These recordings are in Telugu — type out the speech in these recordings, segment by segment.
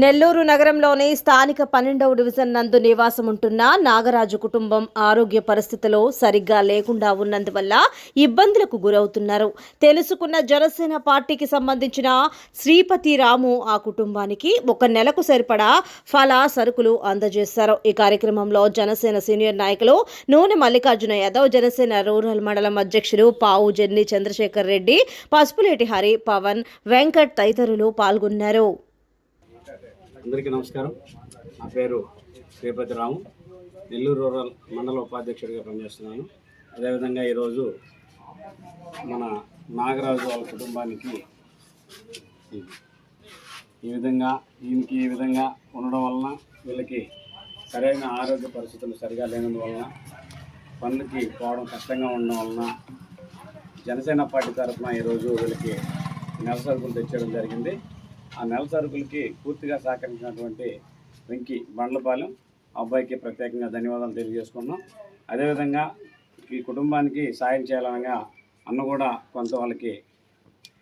నెల్లూరు నగరంలోని స్థానిక పన్నెండవ డివిజన్ నందు నివాసం ఉంటున్న నాగరాజు కుటుంబం ఆరోగ్య పరిస్థితిలో సరిగ్గా లేకుండా ఉన్నందువల్ల ఇబ్బందులకు గురవుతున్నారు. తెలుసుకున్న జనసేన పార్టీకి సంబంధించిన శ్రీపతి రాము ఆ కుటుంబానికి ఒక నెలకు సరిపడా ఫలా సరుకులు అందజేశారు. ఈ కార్యక్రమంలో జనసేన సీనియర్ నాయకులు నూనె మల్లికార్జున యాదవ్ జనసేన రూరల్ మండలం అధ్యక్షులు పావు జెన్ని చంద్రశేఖర్ రెడ్డి పసుపులేటి హరి పవన్ వెంకట్ తదితరులు పాల్గొన్నారు. అందరికీ నమస్కారం. నా పేరు శ్రీపతి రాము. నెల్లూరు రూరల్ మండల ఉపాధ్యక్షుడిగా పనిచేస్తున్నాను. అదేవిధంగా ఈరోజు మన నాగరాజు వాళ్ళ కుటుంబానికి ఈ విధంగా ఈయనకి ఈ విధంగా ఉండడం వలన వీళ్ళకి సరైన ఆరోగ్య పరిస్థితులు సరిగా లేనందువలన పనులకి పోవడం కష్టంగా ఉండడం వలన జనసేన పార్టీ తరఫున ఈరోజు వీళ్ళకి నెల సరుకులు తెచ్చేయడం జరిగింది. ఆ నెల సరుకులకి పూర్తిగా సహకరించినటువంటి వెంకీ బండ్లపాలెం అబ్బాయికి ప్రత్యేకంగా ధన్యవాదాలు తెలియజేసుకున్నాం. అదేవిధంగా ఈ కుటుంబానికి సాయం చేయాలనగా అన్న కూడా కొంత వాళ్ళకి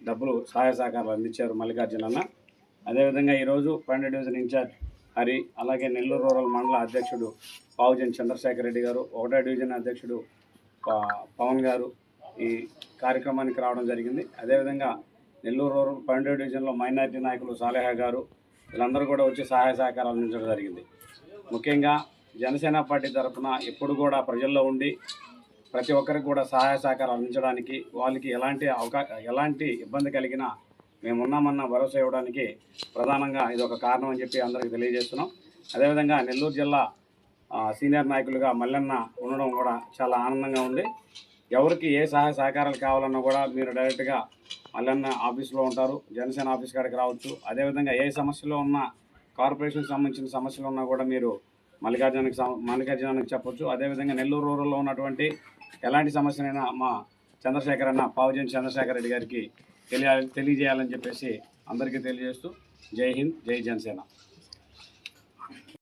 డబ్బులు సహాయ సహకారాలు అందించారు మల్లికార్జున అన్న. అదేవిధంగా ఈరోజు పన్నెండు డివిజన్ ఇన్ఛార్జ్ హరి అలాగే నెల్లూరు రూరల్ మండల అధ్యక్షుడు పావుజన్ చంద్రశేఖర్ రెడ్డి గారు ఒకటో డివిజన్ అధ్యక్షుడు పవన్ గారు ఈ కార్యక్రమానికి రావడం జరిగింది. అదేవిధంగా నెల్లూరు రూరల్ పన్నెండో డివిజన్లో మైనారిటీ నాయకులు సాలేహా గారు వీళ్ళందరూ కూడా వచ్చి సహాయ సహకారాలు అందించడం జరిగింది. ముఖ్యంగా జనసేన పార్టీ తరఫున ఎప్పుడు కూడా ప్రజల్లో ఉండి ప్రతి ఒక్కరికి కూడా సహాయ సహకారాలు అందించడానికి వాళ్ళకి ఎలాంటి అవకా ఎలాంటి ఇబ్బంది కలిగినా మేమున్నామన్న భరోసా ఇవ్వడానికి ప్రధానంగా ఇది ఒక కారణం అని చెప్పి అందరికీ తెలియజేస్తున్నాం. అదేవిధంగా నెల్లూరు జిల్లా సీనియర్ నాయకులుగా మల్లన్న ఉండడం కూడా చాలా ఆనందంగా ఉంది. ఎవరికి ఏ సహాయ సహకారాలు కావాలన్నా కూడా మీరు డైరెక్ట్గా మల్లన్న ఆఫీస్లో ఉంటారు జనసేన ఆఫీస్ కాడికి రావచ్చు. అదేవిధంగా ఏ సమస్యలో ఉన్న కార్పొరేషన్ సంబంధించిన సమస్యలు ఉన్నా కూడా మీరు మల్లికార్జునకి సం- మల్లికార్జునానికి చెప్పొచ్చు. అదేవిధంగా నెల్లూరు రూరల్లో ఉన్నటువంటి ఎలాంటి సమస్యనైనా మా చంద్రశేఖర్ అన్న పావుజన్ చంద్రశేఖర్ రెడ్డి గారికి తెలియాలి తెలియజేయాలని చెప్పేసి అందరికీ తెలియజేస్తూ జై హింద్ జై జనసేన.